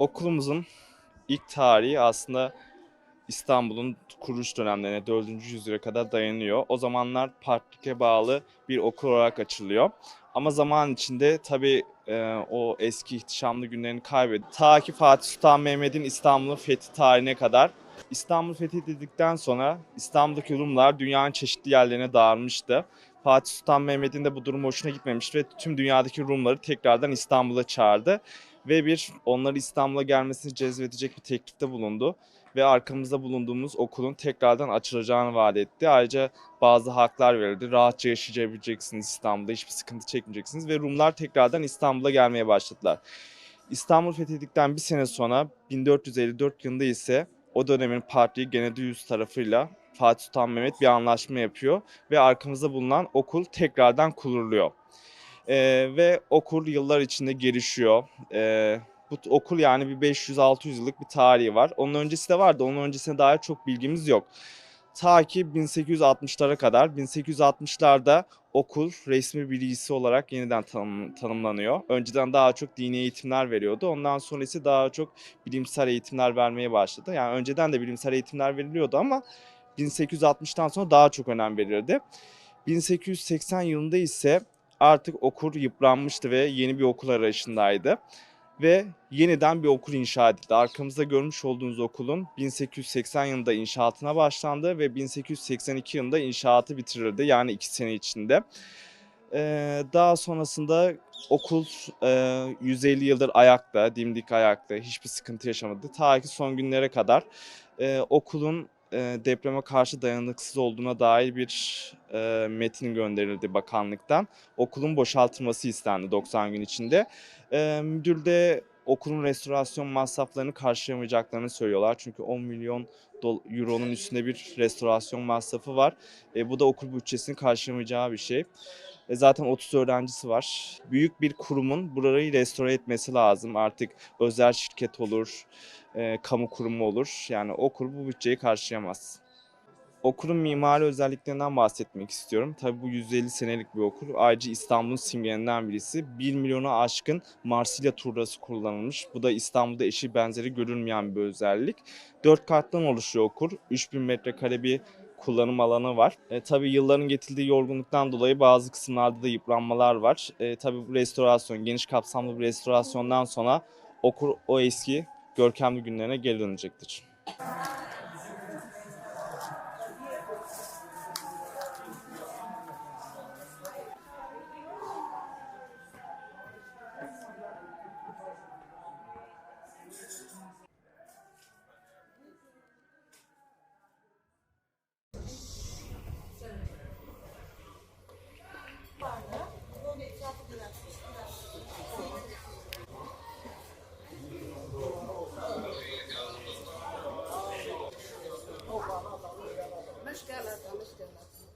Okulumuzun ilk tarihi aslında İstanbul'un kuruluş dönemlerine 4. yüzyıla kadar dayanıyor. O zamanlar Parklik'e bağlı bir okul olarak açılıyor. Ama zaman içinde tabii e, o eski ihtişamlı günlerini kaybetti. Ta ki Fatih Sultan Mehmet'in İstanbul'un fethi tarihine kadar. İstanbul fethedildikten sonra İstanbul'daki Rumlar dünyanın çeşitli yerlerine dağılmıştı. Fatih Sultan Mehmet'in de bu durum hoşuna gitmemiş ve tüm dünyadaki Rumları tekrardan İstanbul'a çağırdı. Ve bir onları İstanbul'a gelmesini cezbedecek bir teklifte bulundu. Ve arkamızda bulunduğumuz okulun tekrardan açılacağını vaat etti. Ayrıca bazı haklar verildi. Rahatça yaşayabileceksiniz İstanbul'da, hiçbir sıkıntı çekmeyeceksiniz. Ve Rumlar tekrardan İstanbul'a gelmeye başladılar. İstanbul fethedildikten bir sene sonra 1454 yılında ise o dönemin Partili Genedüyüz tarafıyla Fatih Sultan Mehmet bir anlaşma yapıyor ve arkamızda bulunan okul tekrardan kuruluyor. Ee, ve okul yıllar içinde gelişiyor. Ee, bu okul yani bir 500-600 yıllık bir tarihi var. Onun öncesi de vardı. Onun öncesine dair çok bilgimiz yok. Ta ki 1860'lara kadar. 1860'larda okul resmi bir lise olarak yeniden tanım- tanımlanıyor. Önceden daha çok dini eğitimler veriyordu. Ondan sonra ise daha çok bilimsel eğitimler vermeye başladı. Yani önceden de bilimsel eğitimler veriliyordu ama 1860'tan sonra daha çok önem verilirdi. 1880 yılında ise artık okul yıpranmıştı ve yeni bir okul arayışındaydı. Ve yeniden bir okul inşa edildi. Arkamızda görmüş olduğunuz okulun 1880 yılında inşaatına başlandı ve 1882 yılında inşaatı bitirildi. Yani iki sene içinde. Ee, daha sonrasında okul e, 150 yıldır ayakta, dimdik ayakta, hiçbir sıkıntı yaşamadı. Ta ki son günlere kadar e, okulun e, depreme karşı dayanıksız olduğuna dair bir e, metin gönderildi bakanlıktan. Okulun boşaltılması istendi 90 gün içinde. E, müdür de okulun restorasyon masraflarını karşılayamayacaklarını söylüyorlar. Çünkü 10 milyon euronun üstünde bir restorasyon masrafı var. E, bu da okul bütçesini karşılamayacağı bir şey. E, zaten 30 öğrencisi var. Büyük bir kurumun burayı restore etmesi lazım. Artık özel şirket olur, e, kamu kurumu olur. Yani okul bu bütçeyi karşılayamaz. Okulun mimari özelliklerinden bahsetmek istiyorum. Tabii bu 150 senelik bir okul. Ayrıca İstanbul'un simgelerinden birisi. 1 milyona aşkın Marsilya turlası kullanılmış. Bu da İstanbul'da eşi benzeri görülmeyen bir özellik. 4 kattan oluşuyor okul. 3000 metrekare bir kullanım alanı var. E, tabii yılların getirdiği yorgunluktan dolayı bazı kısımlarda da yıpranmalar var. E, tabii bu restorasyon, geniş kapsamlı bir restorasyondan sonra okul o eski görkemli günlerine geri dönecektir. 試してます。